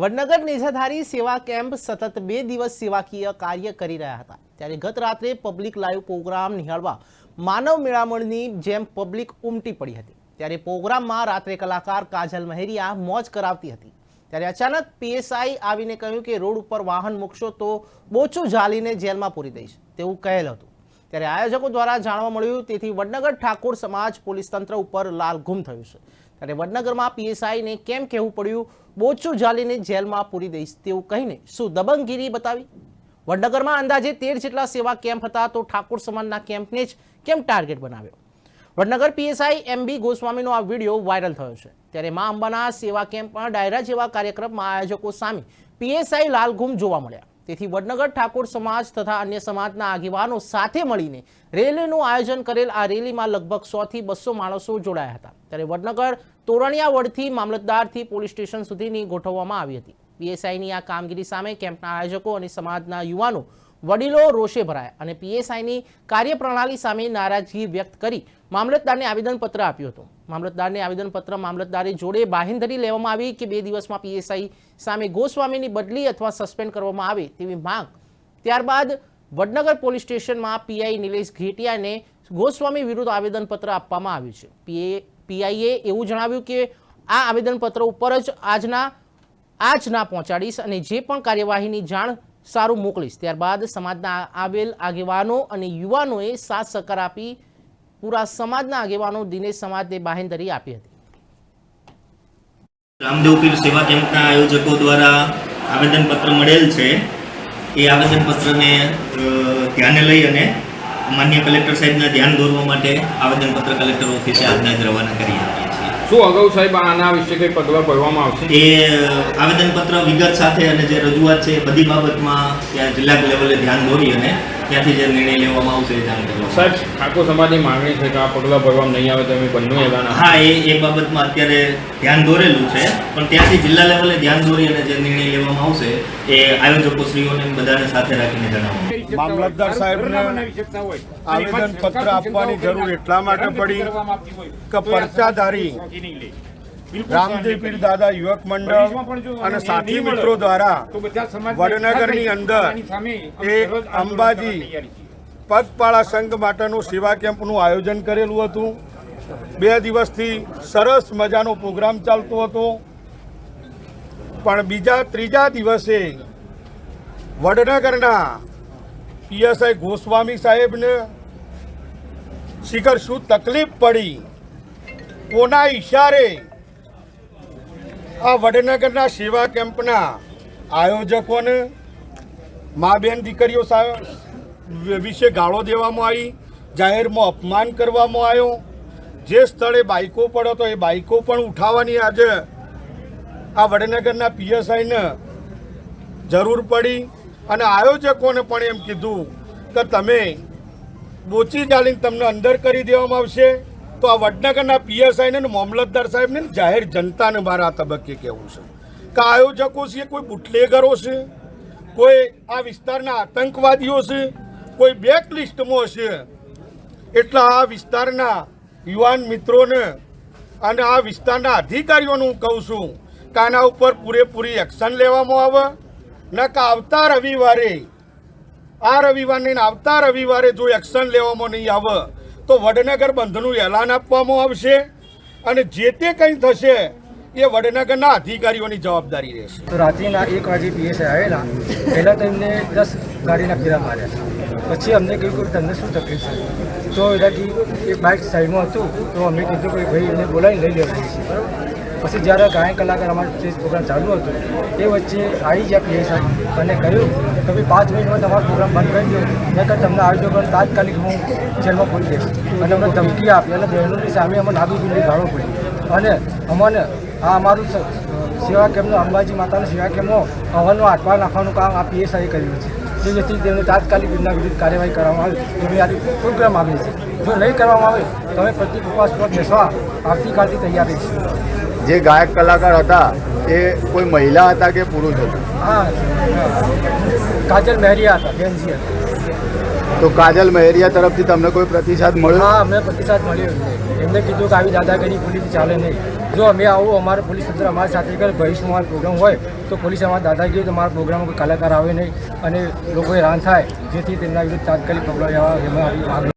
વડનગર નેજાધારી સેવા કેમ્પ સતત બે દિવસ સેવાકીય કાર્ય કરી રહ્યા હતા. ત્યારે ગત રાત્રે પબ્લિક લાઈવ પ્રોગ્રામ નિહાળવા માનવ મેળામણની જેમ પબ્લિક ઉમટી પડી હતી. ત્યારે પ્રોગ્રામમાં રાત્રે કલાકાર કાજલ મહેરિયા મોજ કરાવતી હતી. ત્યારે અચાનક પીએસઆઈ આવીને કહ્યું કે રોડ ઉપર વાહન મૂકશો તો બોચું ઝાલીને જેલમાં પૂરી દઈશ. તેવું કહેલ હતું. ત્યારે આયોજકો દ્વારા જાણવા મળ્યું, તેથી વડનગર ઠાકોર સમાજ પોલીસ તંત્ર ઉપર લાલઘુમ થયું છે. ત્યારે વડનગરમાં પીએસઆઈને કેમ કહેવું પડ્યું? બોચું ઝાલીને જેલમાં પૂરી દઈશ તેવું કહીને શું દબંગગીરી બતાવી? વડનગરમાં અંદાજે તેર જેટલા સેવા કેમ્પ હતા તો ઠાકોર સમાજના કેમ્પને જ કેમ ટાર્ગેટ બનાવ્યો? વડનગર પીએસઆઈ એમબી ગોસ્વામીનો આ વીડિયો વાયરલ થયો છે. ત્યારે મા અંબાના સેવા કેમ્પમાં ડાયરા જેવા કાર્યક્રમમાં આયોજકો સામે પીએસઆઈ લાલઘુમ જોવા મળ્યા. તેથી વડનગર ઠાકોર સમાજ તથા અન્ય સમાજના આગેવાનો સાથે મળીને રેલીનું આયોજન કરેલ આ રેલીમાં લગભગ સો થી બસો માણસો જોડાયા હતા. ત્યારે વડનગર તોરણિયાવડથી મામલતદારથી પોલીસ સ્ટેશન સુધીની ગોઠવવામાં આવી હતી. પીએસઆઈની આ કામગીરી સામે કેમ્પના આયોજકો અને સમાજના યુવાનો વડીલો રોષે ભરાયા અને પીએસઆઈની કાર્યપ્રણાલી સામે નારાજગી વ્યક્ત કરી મામલતદારને આવેદનપત્ર આપ્યું હતું. મામલતદારને આવેદનપત્ર મામલતદારે જોડે બાહેંધરી લેવામાં આવી કે બે દિવસમાં પીએસઆઈ સામે ગોસ્વામીની બદલી અથવા સસ્પેન્ડ કરવામાં આવે તેવી માંગ. ત્યારબાદ વડનગર પોલીસ સ્ટેશનમાં પીઆઈ નિલેશ ઘેટિયાને ગોસ્વામી વિરુદ્ધ આવેદનપત્ર આપવામાં આવ્યું છે. પીએ પીઆઈએ એવું જણાવ્યું કે આ આવેદનપત્ર ઉપર જ આજના આજ ના પહોંચાડીશ અને જે પણ કાર્યવાહીની જાણ સારું મોકલીશ. ત્યારબાદ સમાજના આવેલ આગેવાનો અને યુવાનોએ સાથ સહકાર આપી પૂરા સમાજના આગેવાનો દિનેશ સમાજને બાહેંધરી આપી હતી. રામદેવ સેવા કેમ્પના આયોજકો દ્વારા આવેદનપત્ર મળેલ છે. એ આવેદનપત્રને ધ્યાને લઈ અને માન્ય કલેક્ટર સાહેબના ધ્યાન દોરવા માટે આવેદનપત્ર કલેક્ટર ઓફિસે આજના જ રવાના કરી આપીએ છીએ. શું અગાઉ સાહેબ આના વિશે કંઈ પગલાં ભરવામાં આવશે? એ આવેદનપત્ર વિગત સાથે અને જે રજૂઆત છે એ બધી બાબતમાં ત્યાં જિલ્લા લેવલે ધ્યાન દોરી અને ત્યાંથી જે નિર્ણય લેવામાં આવશે એ જાણ કરવામાં સાહેબ ઠાકોર સમાજની માંગણી છે કે આ પગલાં ભરવામાં નહીં આવે તો અમે બંને એલાન. હા એ એ બાબતમાં અત્યારે ધ્યાન દોરેલું છે પણ ત્યાંથી જિલ્લા લેવલે ધ્યાન દોરી અને જે નિર્ણય લેવામાં આવશે એ આયોજકો શ્રીઓને બધાને સાથે રાખીને જણાવવામાં. મામલતદાર સાહેબને આવેદન પત્ર આપવાની જરૂર એટલા માટે પડી કે પરચાધારી રામદેવ પીર દાદા યુવક મંડળ અને સાથી મિત્રો દ્વારા વડનગરની અંદર એ અંબાજી પગપાળા સંઘ માટેનું સેવા કેમ્પનું આયોજન કરેલું હતું. બે દિવસથી સરસ મજાનો પ્રોગ્રામ ચાલતો હતો. પણ બીજા ત્રીજા દિવસે વડનગરના પીએસઆઈ ગોસ્વામી સાહેબને શિખર શું તકલીફ પડી? કોના ઈશારે આ વડનગરના સેવા કેમ્પના આયોજકોને મા બેન દીકરીઓ વિશે ગાળો દેવામાં આવી, જાહેરમાં અપમાન કરવામાં આવ્યો. જે સ્થળે બાઇકો પડ્યો તો એ બાઇકો પણ ઉઠાવવાની આજે આ વડનગરના પીએસઆઈને જરૂર પડી અને આયોજકોને પણ એમ કીધું કે તમે બોચી ચાલીને તમને અંદર કરી દેવામાં આવશે. તો આ વડનગરના પીએસઆઈને મામલતદાર સાહેબને જાહેર જનતાને મારા આ તબક્કે કહેવું છે કે આયોજકો છે, કોઈ બુટલેગરો છે, કોઈ આ વિસ્તારના આતંકવાદીઓ છે, કોઈ બ્લેકલિસ્ટમાં છે. એટલા આ વિસ્તારના યુવાન મિત્રોને અને આ વિસ્તારના અધિકારીઓને હું કહું છું કે આના ઉપર પૂરેપૂરી એક્શન લેવામાં આવે. ન કે આવતા રવિવારે, આ રવિવારને આવતા રવિવારે જો એક્શન લેવામાં નહીં આવે તો વડનગર બંધનું એલાન આપવામાં આવશે અને જે તે કંઈ થશે એ વડનગરના અધિકારીઓની જવાબદારી રહેશે. રાત્રિના એક વાગે પીએસઆઈ આવેલા, પહેલાં તો એમને દસ ગાડીના ફેરા માર્યા પછી અમને કહ્યું કે તમને શું તકલીફ છે? તો એનાથી એ બાઇક સાઈડમાં હતું, તો અમે કીધું કે ભાઈ એમને બોલાવીને લઈ લેવા છીએ બરાબર? પછી જ્યારે ગાયન કલાકાર અમારો સ્ટેજ પ્રોગ્રામ ચાલુ હતો, એ વચ્ચે આવી ગયા પીએસઆઈ અને કહ્યું ભાઈ પાંચ મિનિટમાં તમારો પ્રોગ્રામ બંધ કરી દો. નહીં તમને આયોજકોને તાત્કાલિક હું જેલમાં પૂરી દઈશ. અને અમને ધમકી આપી. અને બહેનોની સામે અમે નાગુ બિલ્લી ગાળો પડી. અને અમને આ અમારું સેવા કેમ્પનું અંબાજી માતાનું સેવા કેમ્પનો હવનનો આટવા નાખવાનું કામ આ પીએસઆઈએ કર્યું છે. જે જેથી તેમને તાત્કાલિક એમના વિરુદ્ધ કાર્યવાહી કરવામાં આવે એવી આજે પ્રોગ્રામ આવે છે. જો નહીં કરવામાં આવે તો અમે પ્રતિક ઉપવાસ પર બેસવા આવતીકાલથી તૈયાર રહીશું. જે ગાયક કલાકાર હતા એ કોઈ મહિલા હતા કે પુરુષ હતા? હા. કાજલ મહેરિયા હતા બેનજી હતા. તો કાજલ મહેરિયા તરફથી તમને કોઈ પ્રતિસાદ મળ્યો? હા અમને પ્રતિસાદ મળ્યો. એમને કીધું કે આવી દાદાગીરી પોલીસ ચાલે નહીં. જો અમે આવું અમારે પોલીસ તંત્ર અમારી સાથે કરે ભવિષ્યમાં અમારો પ્રોગ્રામ હોય તો પોલીસ અમારા દાદાગીરી તો અમારા પ્રોગ્રામમાં કોઈ કલાકાર આવે નહીં. અને લોકોએ રાન થાય જેથી તેમના વિરુદ્ધ તાત્કાલિક પગલાં લેવા એમાં